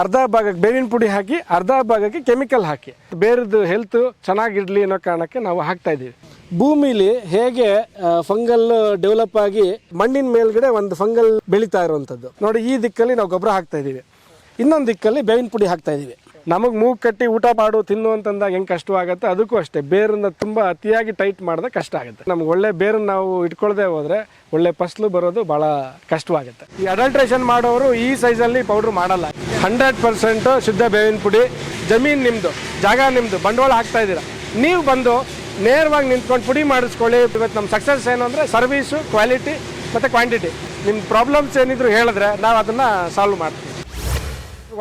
ಅರ್ಧ ಭಾಗಕ್ಕೆ ಬೇವಿನ ಪುಡಿ ಹಾಕಿ, ಅರ್ಧ ಭಾಗಕ್ಕೆ ಕೆಮಿಕಲ್ ಹಾಕಿ. ಬೇರೆದು ಹೆಲ್ತ್ ಚೆನ್ನಾಗಿರ್ಲಿ ಅನ್ನೋ ಕಾರಣಕ್ಕೆ ನಾವು ಹಾಕ್ತಾ ಇದ್ದೀವಿ. ಭೂಮಿಲಿ ಹೇಗೆ ಫಂಗಲ್ ಡೆವಲಪ್ ಆಗಿ ಮಣ್ಣಿನ ಮೇಲ್ಗಡೆ ಒಂದು ಫಂಗಲ್ ಬೆಳೀತಾ ಇರುವಂಥದ್ದು. ನೋಡಿ, ಈ ದಿಕ್ಕಲ್ಲಿ ನಾವು ಗೊಬ್ಬರ ಹಾಕ್ತಾ ಇದ್ದೀವಿ. ಇನ್ನೊಂದು ದಿಕ್ಕಲ್ಲಿ ಬೇವಿನ ಪುಡಿ ಹಾಕ್ತಾ ಇದ್ದೀವಿ. ನಮಗೆ ಮೂಗು ಕಟ್ಟಿ ಊಟ ಮಾಡು, ತಿನ್ನು ಅಂತಂದಾಗ ಹೆಂಗೆ ಕಷ್ಟವಾಗುತ್ತೆ ಅದಕ್ಕೂ ಅಷ್ಟೇ. ಬೇರನ್ನ ತುಂಬ ಅತಿಯಾಗಿ ಟೈಟ್ ಮಾಡಿದ್ರೆ ಕಷ್ಟ ಆಗುತ್ತೆ. ನಮ್ಗೆ ಒಳ್ಳೆ ಬೇರನ್ನ ನಾವು ಇಟ್ಕೊಳ್ಳದೆ ಹೋದರೆ ಒಳ್ಳೆ ಫಸಲು ಬರೋದು ಭಾಳ ಕಷ್ಟವಾಗುತ್ತೆ. ಈ ಅಡಲ್ಟ್ರೇಷನ್ ಮಾಡೋರು ಈ ಸೈಜಲ್ಲಿ ಪೌಡ್ರ್ ಮಾಡಲ್ಲ. ಹಂಡ್ರೆಡ್ ಪರ್ಸೆಂಟು ಶುದ್ಧ ಬೇವಿನ ಪುಡಿ, ಜಮೀನು ನಿಮ್ಮದು ಜಾಗ ನಿಮ್ಮದು ಬಂಡವಾಳ ಹಾಕ್ತಾ ಇದ್ದೀರಾ. ನೀವು ಬಂದು ನೇರವಾಗಿ ನಿಂತ್ಕೊಂಡು ಪುಡಿ ಮಾಡಿಸ್ಕೊಳ್ಳಿ. ಇವತ್ತು ನಮ್ಮ ಸಕ್ಸಸ್ ಏನು ಅಂದರೆ ಸರ್ವೀಸು ಕ್ವಾಲಿಟಿ ಮತ್ತು ಕ್ವಾಂಟಿಟಿ ನಿಮ್ಮ ಪ್ರಾಬ್ಲಮ್ಸ್ ಏನಿದ್ರು ಹೇಳಿದ್ರೆ ನಾವು ಅದನ್ನು ಸಾಲ್ವ್ ಮಾಡ್ತೀವಿ.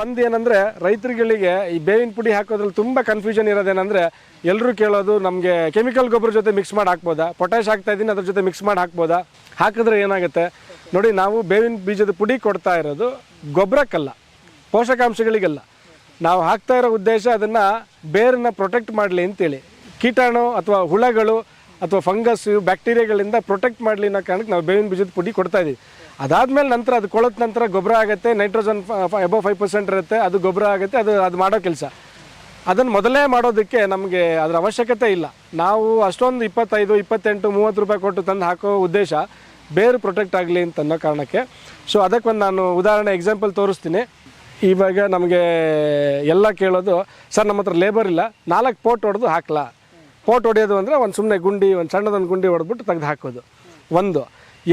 ಒಂದು ಏನಂದರೆ ರೈತರುಗಳಿಗೆ ಈ ಬೇವಿನ ಪುಡಿ ಹಾಕೋದ್ರಲ್ಲಿ ತುಂಬ ಕನ್ಫ್ಯೂಷನ್ ಇರೋದೇನೆಂದರೆ ಎಲ್ಲರೂ ಕೇಳೋದು ನಮಗೆ ಕೆಮಿಕಲ್ ಗೊಬ್ಬರ ಜೊತೆ ಮಿಕ್ಸ್ ಮಾಡಿ ಹಾಕ್ಬೋದಾ? ಪೊಟ್ಯಾಶ್ ಹಾಕ್ತಾ ಇದ್ದೀನಿ, ಅದ್ರ ಜೊತೆ ಮಿಕ್ಸ್ ಮಾಡಿ ಹಾಕ್ಬೋದಾ? ಹಾಕಿದ್ರೆ ಏನಾಗುತ್ತೆ? ನೋಡಿ, ನಾವು ಬೇವಿನ ಬೀಜದ ಪುಡಿ ಕೊಡ್ತಾ ಇರೋದು ಗೊಬ್ಬರಕ್ಕಲ್ಲ ಪೋಷಕಾಂಶಗಳಿಗಲ್ಲ. ನಾವು ಹಾಕ್ತಾ ಇರೋ ಉದ್ದೇಶ ಅದನ್ನು ಬೇರನ್ನು ಪ್ರೊಟೆಕ್ಟ್ ಮಾಡಲಿ ಅಂತೇಳಿ. ಕೀಟಾಣು ಅಥವಾ ಹುಳಗಳು ಅಥವಾ ಫಂಗಸ್ ಬ್ಯಾಕ್ಟೀರಿಯಾಗಳಿಂದ ಪ್ರೊಟೆಕ್ಟ್ ಮಾಡಲಿ ಅನ್ನೋ ಕಾರಣಕ್ಕೆ ನಾವು ಬೇವಿನ ಬೀಜದ ಪುಡಿ ಕೊಡ್ತಾ ಇದ್ದೀವಿ ಅದಾದಮೇಲೆ ನಂತರ ಅದು ಕೊಳದ ನಂತರ ಗೊಬ್ಬರ ಆಗುತ್ತೆ ನೈಟ್ರೋಜನ್ ಎಬೋ ಫೈವ್ ಪರ್ಸೆಂಟ್ ಇರುತ್ತೆ, ಅದು ಗೊಬ್ಬರ ಆಗುತ್ತೆ, ಅದು ಅದು ಮಾಡೋ ಕೆಲಸ. ಅದನ್ನು ಮೊದಲೇ ಮಾಡೋದಕ್ಕೆ ನಮಗೆ ಅದರ ಅವಶ್ಯಕತೆ ಇಲ್ಲ. ನಾವು ಅಷ್ಟೊಂದು ಇಪ್ಪತ್ತೈದು, ಇಪ್ಪತ್ತೆಂಟು, ಮೂವತ್ತು ರೂಪಾಯಿ ಕೊಟ್ಟು ತಂದು ಹಾಕೋ ಉದ್ದೇಶ ಬೇರು ಪ್ರೊಟೆಕ್ಟ್ ಆಗಲಿ ಅಂತ ಅನ್ನೋ ಕಾರಣಕ್ಕೆ. ಸೊ ಅದಕ್ಕೊಂದು ನಾನು ಉದಾಹರಣೆ ಎಕ್ಸಾಂಪಲ್ ತೋರಿಸ್ತೀನಿ. ಇವಾಗ ನಮಗೆ ಎಲ್ಲ ಕೇಳೋದು, ಸರ್ ನಮ್ಮ ಹತ್ರ ಲೇಬರ್ ಇಲ್ಲ, ನಾಲ್ಕು ಪೋಟ್ ಹೊಡೆದು ಹಾಕಲ. ಪೋಟ್ ಹೊಡೆಯೋದು ಅಂದರೆ ಒಂದು ಸುಮ್ಮನೆ ಗುಂಡಿ, ಒಂದು ಸಣ್ಣದೊಂದು ಗುಂಡಿ ಹೊಡೆದ್ಬಿಟ್ಟು ತೆಗೆದು ಹಾಕೋದು. ಒಂದು.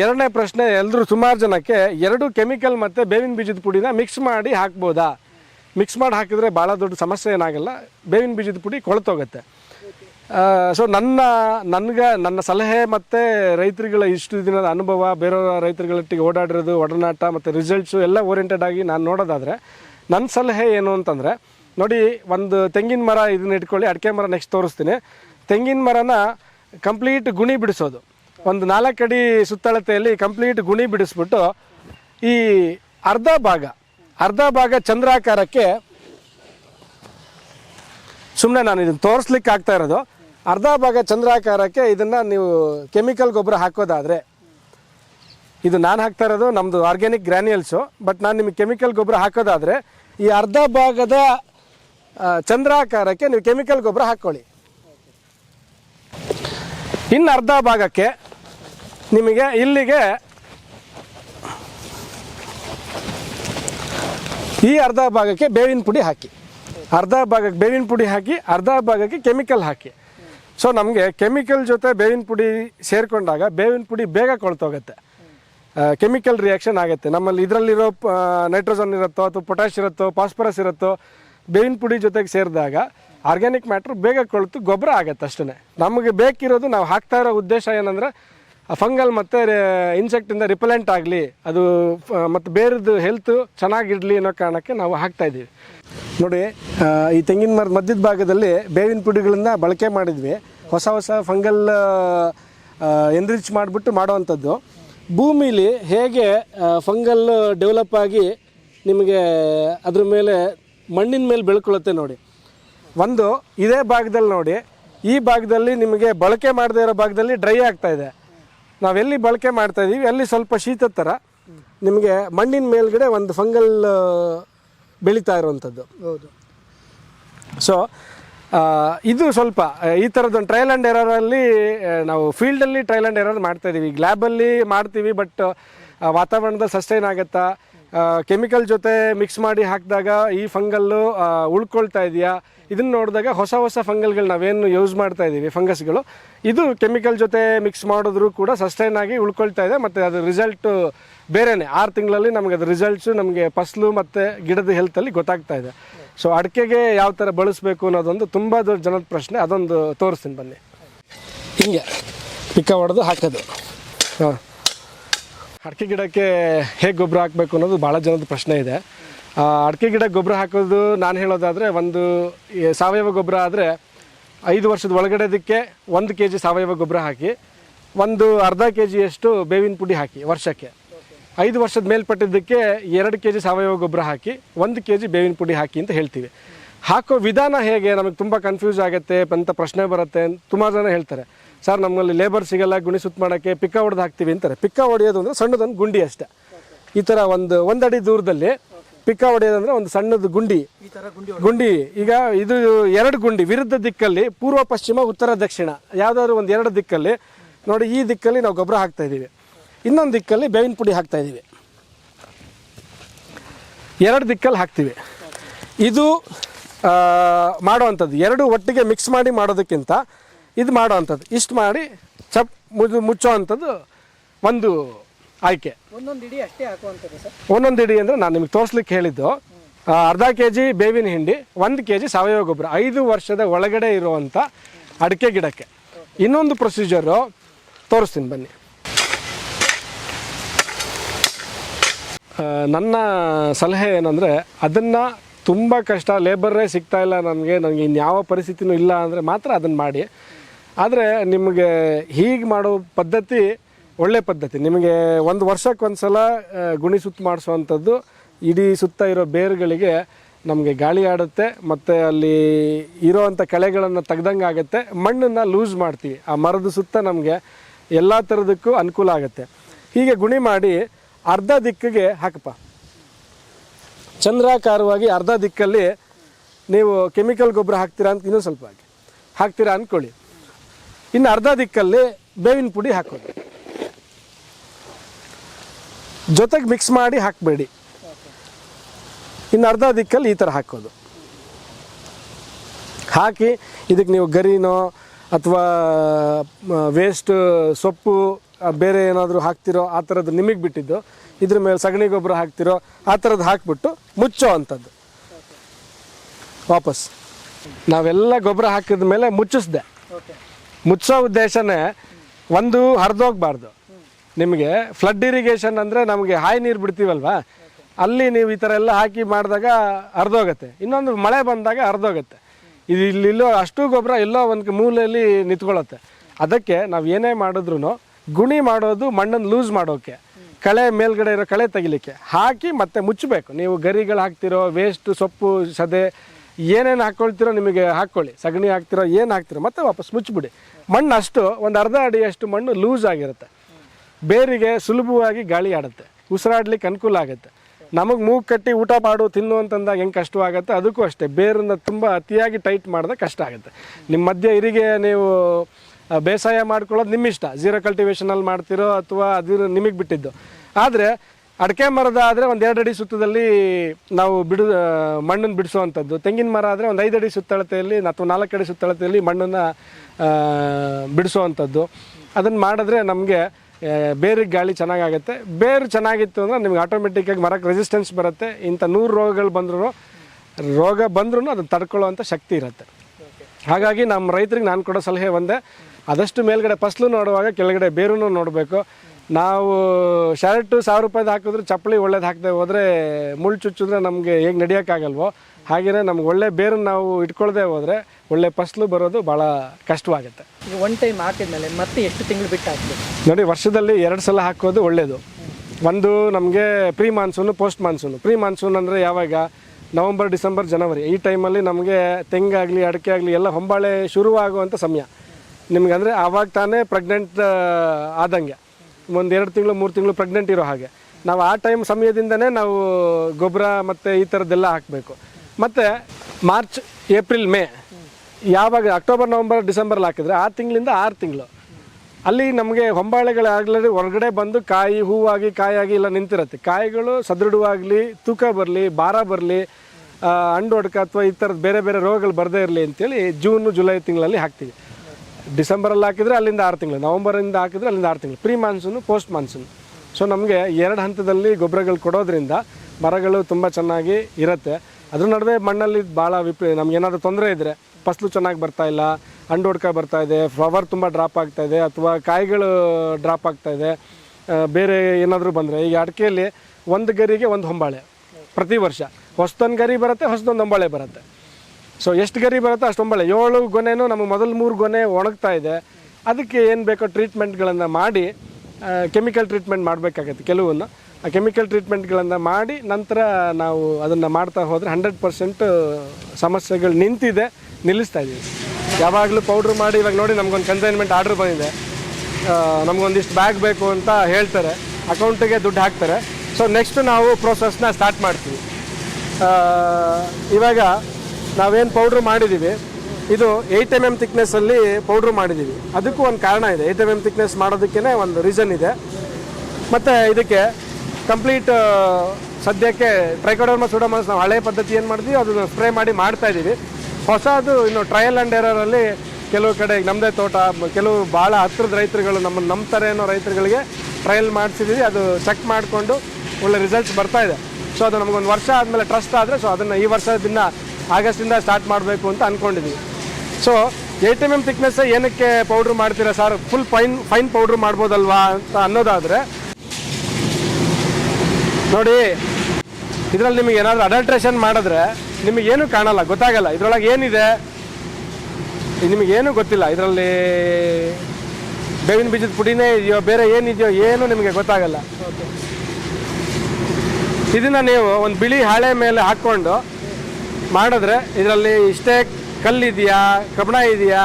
ಎರಡನೇ ಪ್ರಶ್ನೆ ಎಲ್ಲರೂ ಸುಮಾರು ಜನಕ್ಕೆ ಎರಡು ಕೆಮಿಕಲ್ ಮತ್ತು ಬೇವಿನ ಬೀಜದ ಪುಡಿನ ಮಿಕ್ಸ್ ಮಾಡಿ ಹಾಕ್ಬೋದಾ? ಮಿಕ್ಸ್ ಮಾಡಿ ಹಾಕಿದರೆ ಭಾಳ ದೊಡ್ಡ ಸಮಸ್ಯೆ ಏನಾಗಲ್ಲ. ಬೇವಿನ ಬೀಜದ ಪುಡಿ ಕೊಳ್ತೋಗುತ್ತೆ. ಸೊ ನನ್ನ, ನನಗೆ, ನನ್ನ ಸಲಹೆ ಮತ್ತು ರೈತರುಗಳ ಇಷ್ಟು ದಿನದ ಅನುಭವ, ಬೇರೆಯವರ ರೈತರುಗಳೊಟ್ಟಿಗೆ ಓಡಾಡಿರೋದು, ಒಡನಾಟ ಮತ್ತು ರಿಸಲ್ಟ್ಸು ಎಲ್ಲ ಓರಿಯೆಂಟೆಡ್ ಆಗಿ ನಾನು ನೋಡೋದಾದರೆ ನನ್ನ ಸಲಹೆ ಏನು ಅಂತಂದರೆ, ನೋಡಿ ಒಂದು ತೆಂಗಿನ ಮರ ಇದನ್ನ ಇಟ್ಕೊಳ್ಳಿ, ಅಡಿಕೆ ಮರ ನೆಕ್ಸ್ಟ್ ತೋರಿಸ್ತೀನಿ. ತೆಂಗಿನ ಮರನ ಕಂಪ್ಲೀಟ್ ಗುಣಿ ಬಿಡಿಸೋದು. ಒಂದು ನಾಲ್ಕು ಅಡಿ ಸುತ್ತಳತೆಯಲ್ಲಿ ಕಂಪ್ಲೀಟ್ ಗುಣಿ ಬಿಡಿಸ್ಬಿಟ್ಟು ಈ ಅರ್ಧ ಭಾಗ ಅರ್ಧ ಭಾಗ ಚಂದ್ರಾಕಾರಕ್ಕೆ ಸುಮ್ಮನೆ ನಾನು ಇದನ್ನು ತೋರಿಸ್ಲಿಕ್ಕೆ ಆಗ್ತಾ ಇರೋದು. ಅರ್ಧ ಭಾಗ ಚಂದ್ರಾಕಾರಕ್ಕೆ ಇದನ್ನು ನೀವು ಕೆಮಿಕಲ್ ಗೊಬ್ಬರ ಹಾಕೋದಾದರೆ, ಇದು ನಾನು ಹಾಕ್ತಾ ಇರೋದು ನಮ್ಮದು ಆರ್ಗ್ಯಾನಿಕ್ ಗ್ರ್ಯಾನ್ಯಲ್ಸು ಬಟ್ ನಾನು ನಿಮಗೆ ಕೆಮಿಕಲ್ ಗೊಬ್ಬರ ಹಾಕೋದಾದರೆ, ಈ ಅರ್ಧ ಭಾಗದ ಚಂದ್ರಾಕಾರಕ್ಕೆ ನೀವು ಕೆಮಿಕಲ್ ಗೊಬ್ಬರ ಹಾಕ್ಕೊಳ್ಳಿ ಇನ್ನು ಅರ್ಧ ಭಾಗಕ್ಕೆ ನಿಮಗೆ ಇಲ್ಲಿಗೆ, ಈ ಅರ್ಧ ಭಾಗಕ್ಕೆ ಬೇವಿನ ಪುಡಿ ಹಾಕಿ. ಅರ್ಧ ಭಾಗಕ್ಕೆ ಬೇವಿನ ಪುಡಿ ಹಾಕಿ, ಅರ್ಧ ಭಾಗಕ್ಕೆ ಕೆಮಿಕಲ್ ಹಾಕಿ. ಸೊ ನಮಗೆ ಕೆಮಿಕಲ್ ಜೊತೆ ಬೇವಿನ ಪುಡಿ ಸೇರಿಕೊಂಡಾಗ ಬೇವಿನ ಪುಡಿ ಬೇಗ ಕೊಳ್ತೋಗುತ್ತೆ. ಕೆಮಿಕಲ್ ರಿಯಾಕ್ಷನ್ ಆಗುತ್ತೆ. ನಮ್ಮಲ್ಲಿ ಇದರಲ್ಲಿರೋ ನೈಟ್ರೋಜನ್ ಇರುತ್ತೋ ಅಥವಾ ಪೊಟ್ಯಾಶ್ ಇರುತ್ತೋ ಫಾಸ್ಫರಸ್ ಇರುತ್ತೋ, ಬೇವಿನ ಪುಡಿ ಜೊತೆಗೆ ಸೇರಿದಾಗ ಆರ್ಗ್ಯಾನಿಕ್ ಮ್ಯಾಟ್ರ್ ಬೇಗ ಕೊಳ್ತು, ಗೊಬ್ಬರ ಆಗುತ್ತೆ ಅಷ್ಟೇ ನಮಗೆ ಬೇಕಿರೋದು ನಾವು ಹಾಕ್ತಾ ಇರೋ ಉದ್ದೇಶ ಏನಂದರೆ ಫಂಗಲ್ ಮತ್ತು ಇನ್ಸೆಕ್ಟಿಂದ ರಿಪಲೆಂಟ್ ಆಗಲಿ, ಅದು ಮತ್ತು ಬೇರೆದು ಹೆಲ್ತ್ ಚೆನ್ನಾಗಿರಲಿ ಅನ್ನೋ ಕಾರಣಕ್ಕೆ ನಾವು ಹಾಕ್ತಾ ಇದ್ದೀವಿ. ನೋಡಿ ಈ ತೆಂಗಿನ ಮರದ ಮಧ್ಯದ ಭಾಗದಲ್ಲಿ ಬೇವಿನ ಪುಡಿಗಳನ್ನ ಬಳಕೆ ಮಾಡಿದ್ವಿ. ಹೊಸ ಹೊಸ ಫಂಗಲ್ ಎನ್ರಿಚ್ ಮಾಡಿಬಿಟ್ಟು ಮಾಡೋವಂಥದ್ದು. ಭೂಮಿಲಿ ಹೇಗೆ ಫಂಗಲ್ ಡೆವಲಪ್ ಆಗಿ ನಿಮಗೆ ಅದ್ರ ಮೇಲೆ ಮಣ್ಣಿನ ಮೇಲೆ ಬೆಳ್ಕೊಳ್ಳುತ್ತೆ ನೋಡಿ. ಒಂದು, ಇದೇ ಭಾಗದಲ್ಲಿ ನೋಡಿ, ಈ ಭಾಗದಲ್ಲಿ ನಿಮಗೆ ಬಳಕೆ ಮಾಡದೇ ಇರೋ ಭಾಗದಲ್ಲಿ ಡ್ರೈ ಆಗ್ತಾ ಇದೆ. ನಾವೆಲ್ಲಿ ಬಳಕೆ ಮಾಡ್ತಾ ಇದ್ದೀವಿ ಅಲ್ಲಿ ಸ್ವಲ್ಪ ಶೀತ ಥರ ನಿಮಗೆ ಮಣ್ಣಿನ ಮೇಲ್ಗಡೆ ಒಂದು ಫಂಗಲ್ ಬೆಳೀತಾ ಇರುವಂಥದ್ದು ಹೌದು. ಸೊ ಇದು ಸ್ವಲ್ಪ ಈ ಥರದ್ದೊಂದು ಟ್ರಯಲ್ ಆ್ಯಂಡ್ ಎರರಲ್ಲಿ ನಾವು ಫೀಲ್ಡಲ್ಲಿ ಟ್ರಯಲ್ ಆ್ಯಂಡ್ ಎರರ್ ಮಾಡ್ತಾ ಇದ್ದೀವಿ ಗ್ಲಾಬ್ ಲ್ಯಾಬಲ್ಲಿ ಮಾಡ್ತೀವಿ ಬಟ್ ವಾತಾವರಣದಲ್ಲಿ ಸಸ್ಟೈನ್ ಆಗುತ್ತಾ? ಕೆಮಿಕಲ್ ಜೊತೆ ಮಿಕ್ಸ್ ಮಾಡಿ ಹಾಕಿದಾಗ ಈ ಫಂಗಲ್ಲು ಉಳ್ಕೊಳ್ತಾ ಇದೆಯಾ? ಇದನ್ನು ನೋಡಿದಾಗ ಹೊಸ ಹೊಸ ಫಂಗಲ್ಗಳು ನಾವೇನು ಯೂಸ್ ಮಾಡ್ತಾ ಇದ್ದೀವಿ ಫಂಗಸ್ಗಳು. ಇದು ಕೆಮಿಕಲ್ ಜೊತೆ ಮಿಕ್ಸ್ ಮಾಡಿದ್ರೂ ಕೂಡ ಸಸ್ಟೈನ್ ಆಗಿ ಉಳ್ಕೊಳ್ತಾ ಇದೆ, ಮತ್ತು ಅದು ರಿಸಲ್ಟು ಬೇರೆನೇ. ಆರು ತಿಂಗಳಲ್ಲಿ ನಮಗೆ ಅದು ರಿಸಲ್ಟ್ಸು ನಮಗೆ ಫಸಲು ಮತ್ತು ಗಿಡದ ಹೆಲ್ತಲ್ಲಿ ಗೊತ್ತಾಗ್ತಾ ಇದೆ. ಸೊ ಅಡಿಕೆಗೆ ಯಾವ ಥರ ಬಳಸಬೇಕು ಅನ್ನೋದೊಂದು ತುಂಬ ದೊಡ್ಡ ಜನದ ಪ್ರಶ್ನೆ. ಅದೊಂದು ತೋರಿಸ್ತೀನಿ ಬನ್ನಿ. ಹಿಂಗೆ, ಪಿಕ್ಕ ಹೊಡೆದು ಹಾಕೋದು. ಹಾಂ. ಅಡಿಕೆ ಗಿಡಕ್ಕೆ ಹೇಗೆ ಗೊಬ್ಬರ ಹಾಕಬೇಕು ಅನ್ನೋದು ಭಾಳ ಜನದ ಪ್ರಶ್ನೆ ಇದೆ. ಅಡಿಕೆ ಗಿಡಕ್ಕೆ ಗೊಬ್ಬರ ಹಾಕೋದು ನಾನು ಹೇಳೋದಾದರೆ ಒಂದು ಸಾವಯವ ಗೊಬ್ಬರ ಆದರೆ ಐದು ವರ್ಷದ ಒಳಗಡೆದಕ್ಕೆ ಒಂದು ಕೆ ಜಿ ಸಾವಯವ ಗೊಬ್ಬರ ಹಾಕಿ, ಒಂದು ಅರ್ಧ ಕೆ ಜಿಯಷ್ಟು ಬೇವಿನ ಪುಡಿ ಹಾಕಿ ವರ್ಷಕ್ಕೆ. ಐದು ವರ್ಷದ ಮೇಲ್ಪಟ್ಟಿದ್ದಕ್ಕೆ ಎರಡು ಕೆ ಜಿ ಸಾವಯವ ಗೊಬ್ಬರ ಹಾಕಿ, ಒಂದು ಕೆ ಜಿ ಬೇವಿನ ಪುಡಿ ಹಾಕಿ ಅಂತ ಹೇಳ್ತೀವಿ. ಹಾಕೋ ವಿಧಾನ ಹೇಗೆ? ನಮಗೆ ತುಂಬ ಕನ್ಫ್ಯೂಸ್ ಆಗುತ್ತೆ, ಅಂತ ಪ್ರಶ್ನೆ ಬರುತ್ತೆ ತುಂಬ ಜನ ಹೇಳ್ತಾರೆ. ಸರ್ ನಮ್ಮಲ್ಲಿ ಲೇಬರ್ ಸಿಗಲ್ಲ ಗುಣಿ ಸುತ್ತ ಮಾಡೋಕ್ಕೆ ಪಿಕ್ಕ ಹೊಡೆದು ಹಾಕ್ತೀವಿ ಅಂತಾರೆ. ಪಿಕ್ಕ ಹೊಡೆಯೋದು ಅಂದರೆ ಸಣ್ಣದೊಂದು ಗುಂಡಿ ಅಷ್ಟೇ. ಈ ಥರ ಒಂದು ಒಂದಡಿ ದೂರದಲ್ಲಿ ಪಿಕ್ಕ ಹೊಡೆಯೋದಂದ್ರೆ ಒಂದು ಸಣ್ಣದು ಗುಂಡಿ. ಗುಂಡಿ ಈಗ ಇದು ಎರಡು ಗುಂಡಿ ವಿರುದ್ಧ ದಿಕ್ಕಲ್ಲಿ ಪೂರ್ವ ಪಶ್ಚಿಮ ಉತ್ತರ ದಕ್ಷಿಣ ಯಾವುದಾದ್ರು ಒಂದು ಎರಡು ದಿಕ್ಕಲ್ಲಿ. ನೋಡಿ ಈ ದಿಕ್ಕಲ್ಲಿ ನಾವು ಗೊಬ್ಬರ ಹಾಕ್ತಾ ಇದ್ದೀವಿ. ಇನ್ನೊಂದು ದಿಕ್ಕಲ್ಲಿ ಬೇವಿನ ಪುಡಿ ಹಾಕ್ತಾ ಇದ್ದೀವಿ. ಎರಡು ದಿಕ್ಕಲ್ಲಿ ಹಾಕ್ತೀವಿ. ಇದು ಮಾಡುವಂಥದ್ದು. ಎರಡು ಒಟ್ಟಿಗೆ ಮಿಕ್ಸ್ ಮಾಡಿ ಮಾಡೋದಕ್ಕಿಂತ ಇದು ಮಾಡುವಂಥದ್ದು ಇಷ್ಟು ಮಾಡಿ ಚಪ್ ಮುದು ಮುಚ್ಚೋ ಅಂಥದ್ದು ಒಂದು ಆಯ್ಕೆ. ಒಂದೊಂದು ಇಡಿ ಅಷ್ಟೇ ಹಾಕುವಂಥದ್ದು ಸರ್. ಒಂದೊಂದು ಇಡಿ ಅಂದರೆ ನಾನು ನಿಮಗೆ ತೋರಿಸ್ಲಿಕ್ಕೆ ಹೇಳಿದ್ದು ಅರ್ಧ ಕೆ ಜಿ ಬೇವಿನ ಹಿಂಡಿ ಒಂದು ಕೆ ಜಿ ಸಾವಯವ ಗೊಬ್ಬರ ಐದು ವರ್ಷದ ಒಳಗಡೆ ಇರುವಂಥ ಅಡಿಕೆ ಗಿಡಕ್ಕೆ. ಇನ್ನೊಂದು ಪ್ರೊಸೀಜರು ತೋರಿಸ್ತೀನಿ ಬನ್ನಿ. ನನ್ನ ಸಲಹೆ ಏನಂದರೆ ಅದನ್ನು ತುಂಬ ಕಷ್ಟ ಲೇಬರೇ ಸಿಗ್ತಾ ಇಲ್ಲ ನನಗೆ ನನಗೆ ಇನ್ಯಾವ ಪರಿಸ್ಥಿತಿನೂ ಇಲ್ಲ ಅಂದರೆ ಮಾತ್ರ ಅದನ್ನು ಮಾಡಿ. ಆದರೆ ನಿಮಗೆ ಹೀಗೆ ಮಾಡೋ ಪದ್ಧತಿ ಒಳ್ಳೆ ಪದ್ಧತಿ. ನಿಮಗೆ ಒಂದು ವರ್ಷಕ್ಕೆ ಒಂದು ಸಲ ಗುಣಿ ಸುತ್ತು ಮಾಡಿಸುವಂಥದ್ದು ಇಡೀ ಸುತ್ತ ಇರೋ ಬೇರುಗಳಿಗೆ ನಮಗೆ ಗಾಳಿ ಆಡುತ್ತೆ, ಮತ್ತು ಅಲ್ಲಿ ಇರೋವಂಥ ಕಳೆಗಳನ್ನು ತೆಗ್ದಂಗೆ ಆಗುತ್ತೆ. ಮಣ್ಣನ್ನು ಲೂಸ್ ಮಾಡ್ತೀವಿ. ಆ ಮರದ ಸುತ್ತ ನಮಗೆ ಎಲ್ಲ ಥರದಕ್ಕೂ ಅನುಕೂಲ ಆಗುತ್ತೆ. ಹೀಗೆ ಗುಣಿ ಮಾಡಿ ಅರ್ಧ ದಿಕ್ಕಿಗೆ ಹಾಕಪ್ಪ. ಚಂದ್ರಾಕಾರವಾಗಿ ಅರ್ಧ ದಿಕ್ಕಲ್ಲಿ ನೀವು ಕೆಮಿಕಲ್ ಗೊಬ್ಬರ ಹಾಕ್ತೀರಾ ಅಂತ ಇನ್ನೂ ಸ್ವಲ್ಪ ಹಾಕಿ ಹಾಕ್ತೀರಾ ಅಂದ್ಕೊಳ್ಳಿ ಇನ್ನು ಅರ್ಧ ದಿಕ್ಕಲ್ಲಿ ಬೇವಿನ ಪುಡಿ ಹಾಕೋದು. ಜೊತೆಗೆ ಮಿಕ್ಸ್ ಮಾಡಿ ಹಾಕಬೇಡಿ. ಇನ್ನು ಅರ್ಧ ದಿಕ್ಕಲ್ಲಿ ಈ ಥರ ಹಾಕೋದು. ಹಾಕಿ ಇದಕ್ಕೆ ನೀವು ಗರಿನೋ ಅಥವಾ ವೇಸ್ಟ್ ಸೊಪ್ಪು ಬೇರೆ ಏನಾದರೂ ಹಾಕ್ತಿರೋ ಆ ಥರದ್ದು ನಿಮಗೆ ಬಿಟ್ಟಿದ್ದು, ಇದ್ರ ಮೇಲೆ ಸಗಣಿ ಗೊಬ್ಬರ ಹಾಕ್ತಿರೋ ಆ ಥರದ್ದು ಹಾಕ್ಬಿಟ್ಟು ಮುಚ್ಚೋ ಅಂಥದ್ದು. ವಾಪಸ್. ನಾವೆಲ್ಲ ಗೊಬ್ಬರ ಹಾಕಿದ ಮೇಲೆ ಮುಚ್ಚಿಸ್ದೆ ಮುಚ್ಚೋ ಉದ್ದೇಶನೇ ಒಂದು ಹರಿದೋಗ್ಬಾರ್ದು. ನಿಮಗೆ ಫ್ಲಡ್ ಇರಿಗೇಷನ್ ಅಂದರೆ ನಮಗೆ ಹಾಯಿ ನೀರು ಬಿಡ್ತೀವಲ್ವಾ? ಅಲ್ಲಿ ನೀವು ಈ ಥರ ಎಲ್ಲ ಹಾಕಿ ಮಾಡಿದಾಗ ಹರಿದೋಗತ್ತೆ. ಇನ್ನೊಂದು ಮಳೆ ಬಂದಾಗ ಹರಿದೋಗತ್ತೆ. ಇದು ಇಲ್ಲಿಲ್ಲೋ ಅಷ್ಟು ಗೊಬ್ಬರ ಎಲ್ಲೋ ಒಂದು ಮೂಲೆಯಲ್ಲಿ ನಿಂತ್ಕೊಳ್ಳುತ್ತೆ. ಅದಕ್ಕೆ ನಾವು ಏನೇ ಮಾಡಿದ್ರು ಗುಣಿ ಮಾಡೋದು ಮಣ್ಣನ್ನು ಲೂಸ್ ಮಾಡೋಕ್ಕೆ ಕಳೆ ಮೇಲ್ಗಡೆ ಇರೋ ಕಳೆ ತೆಗಿಲಿಕ್ಕೆ. ಹಾಕಿ ಮತ್ತೆ ಮುಚ್ಚಬೇಕು. ನೀವು ಗರಿಗಳು ಹಾಕ್ತಿರೋ ವೇಸ್ಟ್ ಸೊಪ್ಪು, ಸದೆ ಏನೇನು ಹಾಕ್ಕೊಳ್ತೀರೋ ನಿಮಗೆ ಹಾಕ್ಕೊಳ್ಳಿ ಸಗಣಿ ಹಾಕ್ತಿರೋ, ಏನು ಹಾಕ್ತಿರೋ ಮತ್ತೆ ವಾಪಸ್ ಮುಚ್ಚಿಬಿಡಿ. ಮಣ್ಣು ಅಷ್ಟು, ಒಂದು ಅರ್ಧ ಅಡಿಯಷ್ಟು ಮಣ್ಣು ಲೂಸ್ ಆಗಿರುತ್ತೆ. ಬೇರಿಗೆ ಸುಲಭವಾಗಿ ಗಾಳಿ ಆಡುತ್ತೆ. ಉಸಿರಾಡ್ಲಿಕ್ಕೆ ಅನುಕೂಲ ಆಗುತ್ತೆ. ನಮಗೆ ಮೂಗು ಕಟ್ಟಿ ಊಟ ಮಾಡು, ತಿನ್ನು ಅಂತಂದಾಗ ಹೆಂಗೆ ಕಷ್ಟವಾಗುತ್ತೆ ಅದಕ್ಕೂ ಅಷ್ಟೇ. ಬೇರನ್ನ ತುಂಬ ಅತಿಯಾಗಿ ಟೈಟ್ ಮಾಡಿದಾಗ ಕಷ್ಟ ಆಗುತ್ತೆ. ನಿಮ್ಮ ಮಧ್ಯೆ ಇರಿಗೆ ನೀವು ಬೇಸಾಯ ಮಾಡ್ಕೊಳ್ಳೋದು ನಿಮ್ಮ ಇಷ್ಟ ಜೀರೋ ಕಲ್ಟಿವೇಷನಲ್ಲಿ ಮಾಡ್ತಿರೋ ಅಥವಾ ಅದು ನಿಮಗೆ ಬಿಟ್ಟಿದ್ದು. ಆದರೆ ಅಡಿಕೆ ಮರದ ಆದರೆ ಒಂದು ಎರಡು ಅಡಿ ಸುತ್ತದಲ್ಲಿ ನಾವು ಬಿಡು ಮಣ್ಣನ್ನು ಬಿಡಿಸುವಂಥದ್ದು ತೆಂಗಿನ ಮರ ಆದರೆ ಒಂದು ಐದು ಅಡಿ ಸುತ್ತಳತೆಯಲ್ಲಿ ಅಥವಾ ನಾಲ್ಕು ಅಡಿ ಸುತ್ತಳತೆಯಲ್ಲಿ ಮಣ್ಣನ್ನು ಬಿಡಿಸುವಂಥದ್ದು ಅದನ್ನು ಮಾಡಿದ್ರೆ ನಮಗೆ ಬೇರಿಗೆ ಗಾಳಿ ಚೆನ್ನಾಗಾಗುತ್ತೆ. ಬೇರು ಚೆನ್ನಾಗಿತ್ತು ಅಂದರೆ ನಿಮ್ಗೆ ಆಟೋಮೆಟಿಕ್ಕಾಗಿ ಮರಕ್ಕೆ ರೆಸಿಸ್ಟೆನ್ಸ್ ಬರುತ್ತೆ. ಇಂಥ ನೂರು ರೋಗಗಳು ಬಂದರೂ ರೋಗ ಬಂದ್ರೂ ಅದನ್ನು ತಡ್ಕೊಳ್ಳೋವಂಥ ಶಕ್ತಿ ಇರುತ್ತೆ. ಹಾಗಾಗಿ ನಮ್ಮ ರೈತರಿಗೆ ನಾನು ಕೊಡೋ ಸಲಹೆ ಒಂದೇ ಆದಷ್ಟು ಮೇಲ್ಗಡೆ ಫಸ್ಲು ನೋಡುವಾಗ ಕೆಳಗಡೆ ಬೇರೂ ನೋಡಬೇಕು. ನಾವು ಶರ್ಟು ಸಾವಿರ ರೂಪಾಯ್ದು ಹಾಕಿದ್ರೆ ಚಪ್ಪಲಿ ಒಳ್ಳೇದು ಹಾಕದೆ ಹೋದರೆ ಮುಳ್ಳು ಚುಚ್ಚಿದ್ರೆ ನಮಗೆ ಹೇಗೆ ನಡೆಯೋಕ್ಕಾಗಲ್ವೋ ಹಾಗೆಯೇ ನಮ್ಗೆ ಒಳ್ಳೆ ಬೇರನ್ನು ನಾವು ಇಟ್ಕೊಳ್ಳದೆ ಹೋದರೆ ಒಳ್ಳೆ ಫಸ್ಲು ಬರೋದು ಭಾಳ ಕಷ್ಟವಾಗುತ್ತೆ. ಈಗ ಒನ್ ಟೈಮ್ ಹಾಕಿದ್ಮೇಲೆ ಮತ್ತೆ ಎಷ್ಟು ತಿಂಗಳು ಬಿಟ್ಟು ಹಾಕ್ತೀವಿ ನೋಡಿ ವರ್ಷದಲ್ಲಿ ಎರಡು ಸಲ ಹಾಕೋದು ಒಳ್ಳೆಯದು ಒಂದು ನಮಗೆ pre monsoon post monsoon. Pre monsoon ಅಂದರೆ ಯಾವಾಗ? ನವಂಬರ್ ಡಿಸೆಂಬರ್ ಜನವರಿ. ಈ ಟೈಮಲ್ಲಿ ನಮಗೆ ತೆಂಗಾಗಲಿ ಅಡಿಕೆ ಆಗಲಿ ಎಲ್ಲ ಹೊಂಬಾಳೆ ಶುರುವಾಗುವಂಥ ಸಮಯ. ನಿಮಗೆ ಅಂದರೆ ಆವಾಗ ತಾನೇ ಪ್ರೆಗ್ನೆಂಟ್ ಆದಂಗೆ. ಒಂದು ಎರಡು ತಿಂಗಳು, ಮೂರು ತಿಂಗಳು ಪ್ರೆಗ್ನೆಂಟ್ ಇರೋ ಹಾಗೆ. ನಾವು ಆ ಟೈಮ್ ಸಮಯದಿಂದನೇ ನಾವು ಗೊಬ್ಬರ ಮತ್ತು ಈ ಥರದ್ದೆಲ್ಲ ಹಾಕಬೇಕು. ಮತ್ತು ಮಾರ್ಚ್, ಏಪ್ರಿಲ್, ಮೇ ಯಾವಾಗ ಅಕ್ಟೋಬರ್, ನವಂಬರ್, ಡಿಸೆಂಬರ್ಲಿ ಹಾಕಿದ್ರೆ ಆರು ತಿಂಗಳಿಂದ ಆರು ತಿಂಗಳು. ಅಲ್ಲಿ ನಮಗೆ ಹೊಂಬಾಳೆಗಳಾಗಲಿ ಹೊರಗಡೆ ಬಂದು ಕಾಯಿ ಹೂವಾಗಿ, ಕಾಯಾಗಿ ಇಲ್ಲ ನಿಂತಿರುತ್ತೆ. ಕಾಯಿಗಳು ಸದೃಢವಾಗಲಿ, ತೂಕ ಬರಲಿ, ಭಾರ ಬರಲಿ ಹೊಡ್ಕ ಅಥವಾ ಈ ಥರದ ಬೇರೆ ಬೇರೆ ರೋಗಗಳು ಬರದೇ ಇರಲಿ ಅಂತೇಳಿ ಜೂನು, ಜುಲೈ ತಿಂಗಳಲ್ಲಿ ಹಾಕ್ತೀವಿ. ಡಿಸೆಂಬರಲ್ಲಿ ಹಾಕಿದರೆ ಅಲ್ಲಿಂದ ಆರು ತಿಂಗಳು, ನವಂಬರಿಂದ ಹಾಕಿದ್ರೆ ಅಲ್ಲಿಂದ ಆರು ತಿಂಗಳು, pre monsoon, post monsoon. So ನಮಗೆ ಎರಡು ಹಂತದಲ್ಲಿ ಗೊಬ್ಬರಗಳು ಕೊಡೋದ್ರಿಂದ ಮರಗಳು ತುಂಬ ಚೆನ್ನಾಗಿ ಇರುತ್ತೆ. ಅದ್ರ ನಡುವೆ ಮಣ್ಣಲ್ಲಿ ಭಾಳ ವಿಪ ನಮಗೇನಾದರೂ ತೊಂದರೆ ಇದ್ದರೆ ಫಸಲು ಚೆನ್ನಾಗಿ ಬರ್ತಾ ಇಲ್ಲ ಹೊಡ್ಕ ಬರ್ತಾ ಇದೆ ಫ್ಲವರ್ ತುಂಬ ಡ್ರಾಪ್ ಆಗ್ತಾ ಇದೆ, ಅಥವಾ ಕಾಯಿಗಳು ಡ್ರಾಪ್ ಆಗ್ತಾ ಇದೆ ಬೇರೆ ಏನಾದರೂ ಬಂದರೆ, ಈಗ ಅಡಿಕೆಯಲ್ಲಿ ಒಂದು ಗರಿಗೆ ಒಂದು ಹೊಂಬಾಳೆ ಪ್ರತಿ ವರ್ಷ. ಹೊಸದೊಂದು ಗರಿ ಬರುತ್ತೆ, ಹೊಸದೊಂದು ಹೊಂಬಾಳೆ ಬರುತ್ತೆ. ಸೊ ಎಷ್ಟು ಗರಿ ಬರುತ್ತೋ ಅಷ್ಟು ಒಂಬಳೆ ಏಳು ಗೊನೆನೂ ನಮಗೆ ಮೊದಲು ಮೂರು ಗೊನೆ ಒಣಗ್ತಾ ಇದೆ. ಅದಕ್ಕೆ ಏನು ಬೇಕೋ ಟ್ರೀಟ್ಮೆಂಟ್ಗಳನ್ನು ಮಾಡಿ ಕೆಮಿಕಲ್ ಟ್ರೀಟ್ಮೆಂಟ್ ಮಾಡಬೇಕಾಗತ್ತೆ ಕೆಲವನ್ನು ಆ ಕೆಮಿಕಲ್ ಟ್ರೀಟ್ಮೆಂಟ್ಗಳನ್ನು ಮಾಡಿ ನಂತರ ನಾವು ಅದನ್ನು ಮಾಡ್ತಾ ಹೋದರೆ ಹಂಡ್ರೆಡ್ ಪರ್ಸೆಂಟ್ ಸಮಸ್ಯೆಗಳು ನಿಂತಿದೆ, ನಿಲ್ಲಿಸ್ತಾ ಇದ್ದೀವಿ ಯಾವಾಗಲೂ ಪೌಡ್ರ್ ಮಾಡಿ, ಇವಾಗ ನೋಡಿ ನಮಗೊಂದು ಕನ್ಸೈನ್ಮೆಂಟ್ ಆರ್ಡ್ರ್ ಬಂದಿದೆ. ನಮ್ಗೊಂದಿಷ್ಟು ಬ್ಯಾಗ್ ಬೇಕು ಅಂತ ಹೇಳ್ತಾರೆ. ಅಕೌಂಟಿಗೆ ದುಡ್ಡು ಹಾಕ್ತಾರೆ. ಸೊ ನೆಕ್ಸ್ಟ್ ನಾವು ಪ್ರೋಸೆಸ್ನ ಸ್ಟಾರ್ಟ್ ಮಾಡ್ತೀವಿ. ಇವಾಗ ನಾವೇನು ಪೌಡ್ರ್ ಮಾಡಿದ್ದೀವಿ ಇದು ಏಯ್ಟ್ ಎಂ ಎಂ ತಿಕ್ನೆಸ್ಸಲ್ಲಿ ಪೌಡ್ರ್ ಮಾಡಿದ್ದೀವಿ ಅದಕ್ಕೂ ಒಂದು ಕಾರಣ ಇದೆ. ಏಯ್ಟ್ ಎಂ ಎಂ ತಿಕ್ನೆಸ್ ಮಾಡೋದಕ್ಕೇ ಒಂದು ರೀಸನ್ ಇದೆ. ಮತ್ತು ಇದಕ್ಕೆ ಕಂಪ್ಲೀಟ್ ಸದ್ಯಕ್ಕೆ ಟ್ರೈಕೋಡರ್ಮ ಸುಡೋಮಸ್ ನಾವು ಹಳೆ ಪದ್ಧತಿ ಏನು ಮಾಡಿದ್ವಿ, ಅದನ್ನು ಸ್ಪ್ರೇ ಮಾಡಿ ಮಾಡ್ತಾ ಇದ್ದೀವಿ ಹೊಸದು ಇನ್ನು ಟ್ರಯಲ್ ಆ್ಯಂಡ್ ಎರರಲ್ಲಿ ಕೆಲವು ಕಡೆ ನಮ್ಮದೇ ತೋಟ, ಕೆಲವು ಭಾಳ ಹತ್ತಿರದ ರೈತರುಗಳು ನಮ್ಮನ್ನು ನಂಬ್ತಾರೆ ಅನ್ನೋ ರೈತರುಗಳಿಗೆ ಟ್ರಯಲ್ ಮಾಡಿಸಿದ್ದೀವಿ ಅದು ಚೆಕ್ ಮಾಡಿಕೊಂಡು ಒಳ್ಳೆ ರಿಸಲ್ಟ್ಸ್ ಬರ್ತಾ ಇದೆ. ಸೊ ಅದು ನಮಗೊಂದು ವರ್ಷ ಆದಮೇಲೆ ಟ್ರಸ್ಟ್ ಆದರೆ ಸೊ ಅದನ್ನು ಈ ವರ್ಷದಿಂದ ಆಗಸ್ಟಿಂದ ಸ್ಟಾರ್ಟ್ ಮಾಡಬೇಕು ಅಂತ ಅಂದ್ಕೊಂಡಿದ್ದೀವಿ so eight M M thickness ಏನಕ್ಕೆ ಪೌಡ್ರ್ ಮಾಡ್ತೀರಾ sir full fine fine powder ಮಾಡ್ಬೋದಲ್ವಾ ಅಂತ ಅನ್ನೋದಾದರೆ ನೋಡಿ ಇದರಲ್ಲಿ ನಿಮಗೆ ಏನಾದರೂ ಅಡಲ್ಟ್ರೇಷನ್ ಮಾಡಿದ್ರೆ ನಿಮಗೇನು ಕಾಣಲ್ಲ ಗೊತ್ತಾಗಲ್ಲ. ಇದರೊಳಗೆ ಏನಿದೆ? ನಿಮಗೇನು ಗೊತ್ತಿಲ್ಲ. ಇದರಲ್ಲಿ ಬೇವಿನ ಬೀಜದ ಪುಡಿನೇ ಇದೆಯೋ ಬೇರೆ ಏನಿದೆಯೋ ಏನು ನಿಮಗೆ ಗೊತ್ತಾಗಲ್ಲ. ಇದನ್ನು ನೀವು ಒಂದು ಬಿಳಿ ಹಾಳೆ ಮೇಲೆ ಹಾಕ್ಕೊಂಡು ಮಾಡಿದ್ರೆ ಇದರಲ್ಲಿ ಇಷ್ಟೇ ಕಲ್ಲಿದೆಯಾ ಕಬಣ ಇದೆಯಾ,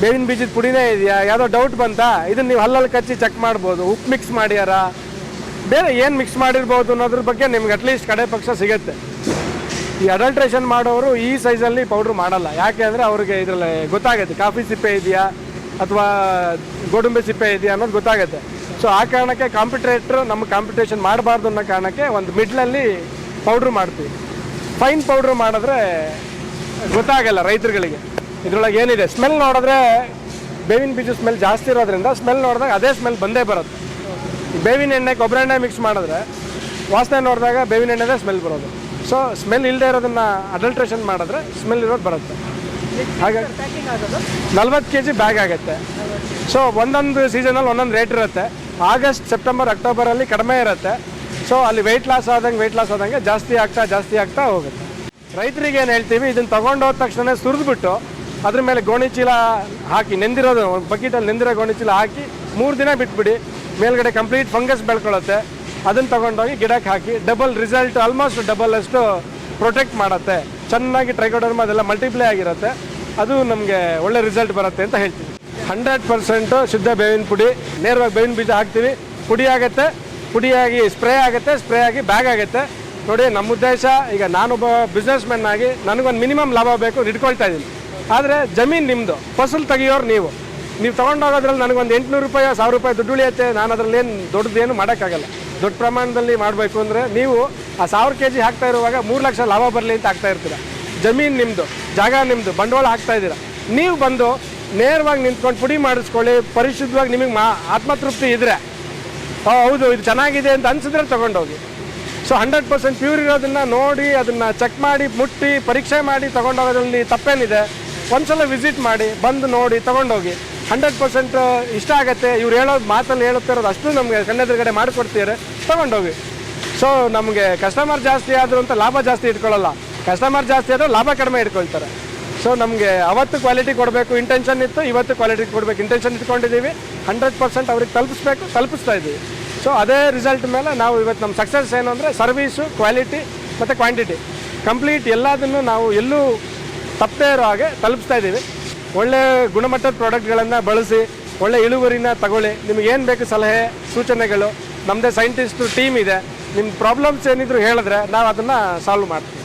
ಬೇವಿನ ಬೀಜದ ಪುಡಿನೇ ಇದೆಯಾ, ಯಾವುದೋ ಡೌಟ್ ಬಂತಾ? ಇದನ್ನ ನೀವು ಹಲ್ಲಲ್ಲಿ ಕಚ್ಚಿ ಚೆಕ್ ಮಾಡ್ಬೋದು. ಉಪ್ಪು ಮಿಕ್ಸ್ ಮಾಡ್ಯಾರ? ಬೇರೆ ಏನು ಮಿಕ್ಸ್ ಮಾಡಿರ್ಬೋದು ಅನ್ನೋದ್ರ ಬಗ್ಗೆ ನಿಮ್ಗೆ ಅಟ್ಲೀಸ್ಟ್ ಕಡೆ ಪಕ್ಷ ಸಿಗುತ್ತೆ. ಈ ಅಡಲ್ಟ್ರೇಷನ್ ಮಾಡೋರು ಈ ಸೈಜಲ್ಲಿ ಪೌಡ್ರ್ ಮಾಡಲ್ಲ. ಯಾಕೆ ಅಂದರೆ ಅವ್ರಿಗೆ ಇದರಲ್ಲಿ ಗೊತ್ತಾಗುತ್ತೆ. ಕಾಫಿ ಸಿಪ್ಪೆ ಇದೆಯಾ ಅಥವಾ ಗೋಡಂಬಿ ಸಿಪ್ಪೆ ಇದೆಯಾ ಅನ್ನೋದು ಗೊತ್ತಾಗುತ್ತೆ. ಸೊ ಆ ಕಾರಣಕ್ಕೆ ಕಾಂಪಿಟ್ರೇಟ್ರ್ ನಮ್ಮ ಕಾಂಪಿಟೇಷನ್ ಮಾಡಬಾರ್ದು ಅನ್ನೋ ಕಾರಣಕ್ಕೆ ಒಂದು ಮಿಡ್ಲಲ್ಲಿ ಪೌಡ್ರ್ ಮಾಡ್ತೀವಿ. ಫೈನ್ ಪೌಡ್ರ್ ಮಾಡಿದ್ರೆ ಗೊತ್ತಾಗಲ್ಲ ರೈತರುಗಳಿಗೆ. ಇದ್ರೊಳಗೆ ಏನಿದೆ? ಸ್ಮೆಲ್ ನೋಡಿದ್ರೆ ಬೇವಿನ ಬೀಜ ಸ್ಮೆಲ್ ಜಾಸ್ತಿ ಇರೋದ್ರಿಂದ ಸ್ಮೆಲ್ ನೋಡಿದಾಗ ಅದೇ ಸ್ಮೆಲ್ ಬಂದೇ ಬರುತ್ತೆ. ಬೇವಿನ ಎಣ್ಣೆ ಕೊಬ್ಬರಿ ಎಣ್ಣೆ ಮಿಕ್ಸ್ ಮಾಡಿದ್ರೆ ವಾಸನೆ ನೋಡಿದಾಗ ಬೇವಿನ ಎಣ್ಣೆದೇ ಸ್ಮೆಲ್ ಬರೋದು. ಸೊ ಸ್ಮೆಲ್ ಇಲ್ಲದೆ ಇರೋದನ್ನು ಅಡಲ್ಟ್ರೇಷನ್ ಮಾಡಿದ್ರೆ ಸ್ಮೆಲ್ ಇರೋದು ಬರುತ್ತೆ. ಹಾಗಾಗಿ ನಲ್ವತ್ತು ಕೆ ಜಿ ಬ್ಯಾಗ್ ಆಗುತ್ತೆ. ಸೊ ಒಂದೊಂದು ಸೀಸನಲ್ಲಿ ಒಂದೊಂದು ರೇಟ್ ಇರುತ್ತೆ. ಆಗಸ್ಟ್ ಸೆಪ್ಟೆಂಬರ್ ಅಕ್ಟೋಬರಲ್ಲಿ ಕಡಿಮೆ ಇರುತ್ತೆ. ಸೊ ಅಲ್ಲಿ ವೆಯ್ಟ್ ಲಾಸ್ ಆದಂಗೆ ವೆಯ್ಟ್ ಲಾಸ್ ಆದಂಗೆ ಜಾಸ್ತಿ ಆಗ್ತಾ ಜಾಸ್ತಿ ಆಗ್ತಾ ಹೋಗುತ್ತೆ. ರೈತರಿಗೆ ಏನು ಹೇಳ್ತೀವಿ, ಇದನ್ನು ತೊಗೊಂಡೋದ ತಕ್ಷಣ ಸುರಿದ್ಬಿಟ್ಟು ಅದ್ರ ಮೇಲೆ ಗೋಣಿ ಚೀಲ ಹಾಕಿ, ನೆಂದಿರೋದು ಬಕೆಟಲ್ಲಿ ನೆಂದಿರೋ ಗೋಣಿ ಚೀಲ ಹಾಕಿ ಮೂರು ದಿನ ಬಿಟ್ಬಿಡಿ, ಮೇಲ್ಗಡೆ ಕಂಪ್ಲೀಟ್ ಫಂಗಸ್ ಬೆಳ್ಕೊಳ್ಳುತ್ತೆ. ಅದನ್ನು ತೊಗೊಂಡೋಗಿ ಗಿಡಕ್ಕೆ ಹಾಕಿ ಡಬಲ್ ರಿಸಲ್ಟ್ ಆಲ್ಮೋಸ್ಟ್ ಡಬಲ್ ಅಷ್ಟು ಪ್ರೊಟೆಕ್ಟ್ ಮಾಡುತ್ತೆ. ಚೆನ್ನಾಗಿ ಟ್ರೈಕೋಡರ್ಮ ಅದೆಲ್ಲ ಮಲ್ಟಿಪ್ಲೈ ಆಗಿರುತ್ತೆ. ಅದು ನಮಗೆ ಒಳ್ಳೆ ರಿಸಲ್ಟ್ ಬರುತ್ತೆ ಅಂತ ಹೇಳ್ತೀವಿ. ಹಂಡ್ರೆಡ್ ಪರ್ಸೆಂಟು ಶುದ್ಧ ಬೇವಿನ ಪುಡಿ. ನೇರವಾಗಿ ಬೇವಿನ ಬೀಜ ಹಾಕ್ತೀವಿ. ಪುಡಿ ಆಗುತ್ತೆ. ಪುಡಿಯಾಗಿ ಸ್ಪ್ರೇ ಆಗುತ್ತೆ, ಸ್ಪ್ರೇ ಆಗಿ ಬ್ಯಾಗ್ ಆಗುತ್ತೆ. ನೋಡಿ, ನಮ್ಮ ಉದ್ದೇಶ, ಈಗ ನಾನೊಬ್ಬ ಬಿಸ್ನೆಸ್ ಮ್ಯಾನ್ ಆಗಿ ನನಗೊಂದು ಮಿನಿಮಮ್ ಲಾಭ ಬೇಕು ಇಟ್ಕೊಳ್ತಾ ಇದ್ದೀನಿ. ಆದರೆ ಜಮೀನು ನಿಮ್ಮದು ಫಸಲು ತೆಗಿಯೋರು ನೀವು. ನೀವು ತೊಗೊಂಡೋಗೋದ್ರಲ್ಲಿ ನನಗೊಂದು ಎಂಟುನೂರು ರೂಪಾಯಿ, ಸಾವಿರ ರೂಪಾಯಿ ದುಡ್ಡು ಉಳಿಯುತ್ತೆ. ನಾನು ಅದರಲ್ಲಿ ಏನು ದೊಡ್ಡದೇನು ಮಾಡೋಕ್ಕಾಗಲ್ಲ. ದೊಡ್ಡ ಪ್ರಮಾಣದಲ್ಲಿ ಮಾಡಬೇಕು ಅಂದರೆ ನೀವು ಆ ಸಾವಿರ ಕೆ ಜಿ ಹಾಕ್ತಾ ಇರುವಾಗ ಮೂರು ಲಕ್ಷ ಲಾಭ ಬರಲಿ ಅಂತ ಹಾಕ್ತಾ ಇರ್ತೀರ. ಜಮೀನು ನಿಮ್ಮದು ಜಾಗ ನಿಮ್ಮದು ಬಂಡವಾಳ ಹಾಕ್ತಾ ಇದ್ದೀರ. ನೀವು ಬಂದು ನೇರವಾಗಿ ನಿಂತ್ಕೊಂಡು ಪುಡಿ ಮಾಡಿಸ್ಕೊಳ್ಳಿ, ಪರಿಶುದ್ಧವಾಗಿ ನಿಮಗೆ ಮಾ ಆತ್ಮತೃಪ್ತಿ ಇದ್ದರೆ ಹೌದು, ಇದು ಚೆನ್ನಾಗಿದೆ ಅಂತ ಅನ್ಸಿದ್ರೆ ತಗೊಂಡೋಗಿ. ಸೊ ಹಂಡ್ರೆಡ್ ಪರ್ಸೆಂಟ್ ಪ್ಯೂರ್ ಇರೋದನ್ನ ನೋಡಿ, ಅದನ್ನ ಚೆಕ್ ಮಾಡಿ, ಮುಟ್ಟಿ, ಪರೀಕ್ಷೆ ಮಾಡಿ ತಗೊಂಡೋಗೋದ್ರಲ್ಲಿ ತಪ್ಪೇನಿದೆ. ಒಂದ್ಸಲ ವಿಸಿಟ್ ಮಾಡಿ, ಬಂದು ನೋಡಿ, ತಗೊಂಡೋಗಿ. ಹಂಡ್ರೆಡ್ ಪರ್ಸೆಂಟ್ ಇಷ್ಟ ಆಗುತ್ತೆ. ಇವ್ರು ಹೇಳೋದು ಮಾತಲ್ಲಿ ಹೇಳುತ್ತಿರೋದು ಅಷ್ಟು ನಮಗೆ ಕಣ್ಣೆದುರುಗಡೆ ಮಾಡಿಕೊಡ್ತೀರ ತಗೊಂಡೋಗಿ. ಸೊ ನಮಗೆ ಕಸ್ಟಮರ್ ಜಾಸ್ತಿ ಆದರೂ ಅಂತ ಲಾಭ ಜಾಸ್ತಿ ಇಟ್ಕೊಳ್ಳಲ್ಲ. ಕಸ್ಟಮರ್ ಜಾಸ್ತಿ ಆದರೂ ಲಾಭ ಕಡಿಮೆ ಇಟ್ಕೊಳ್ತಾರೆ. ಸೊ ನಮಗೆ ಅವತ್ತು ಕ್ವಾಲಿಟಿ ಕೊಡಬೇಕು ಇಂಟೆನ್ಷನ್ ಇತ್ತು, ಇವತ್ತು ಕ್ವಾಲಿಟಿ ಕೊಡಬೇಕು ಇಂಟೆನ್ಷನ್ ಇಟ್ಕೊಂಡಿದ್ದೀವಿ. ಹಂಡ್ರೆಡ್ ಪರ್ಸೆಂಟ್ ಅವ್ರಿಗೆ ತಲುಪಿಸ್ಬೇಕು, ತಲುಪಿಸ್ತಾ ಇದ್ದೀವಿ. ಸೊ ಅದೇ ರಿಸಲ್ಟ್ ಮೇಲೆ ನಾವು ಇವತ್ತು ನಮ್ಮ ಸಕ್ಸಸ್ ಏನು ಅಂದರೆ ಸರ್ವೀಸು ಕ್ವಾಲಿಟಿ ಮತ್ತು ಕ್ವಾಂಟಿಟಿ ಕಂಪ್ಲೀಟ್ ಎಲ್ಲದನ್ನು ನಾವು ಎಲ್ಲೂ ತಪ್ಪದೇ ಇರೋ ಹಾಗೆ ತಲುಪಿಸ್ತಾ ಇದ್ದೀವಿ. ಒಳ್ಳೆ ಗುಣಮಟ್ಟದ ಪ್ರಾಡಕ್ಟ್ಗಳನ್ನು ಬಳಸಿ, ಒಳ್ಳೆ ಇಳುವರಿನ ತಗೊಳ್ಳಿ. ನಿಮಗೆ ಏನು ಬೇಕು ಸಲಹೆ, ಸೂಚನೆಗಳು ನಮ್ಮದೇ ಸೈಂಟಿಸ್ಟು ಟೀಮ್ ಇದೆ. ನಿಮ್ಮ ಪ್ರಾಬ್ಲಮ್ಸ್ ಏನಿದ್ರು ಹೇಳಿದ್ರೆ ನಾವು ಅದನ್ನು ಸಾಲ್ವ್ ಮಾಡ್ತೀವಿ.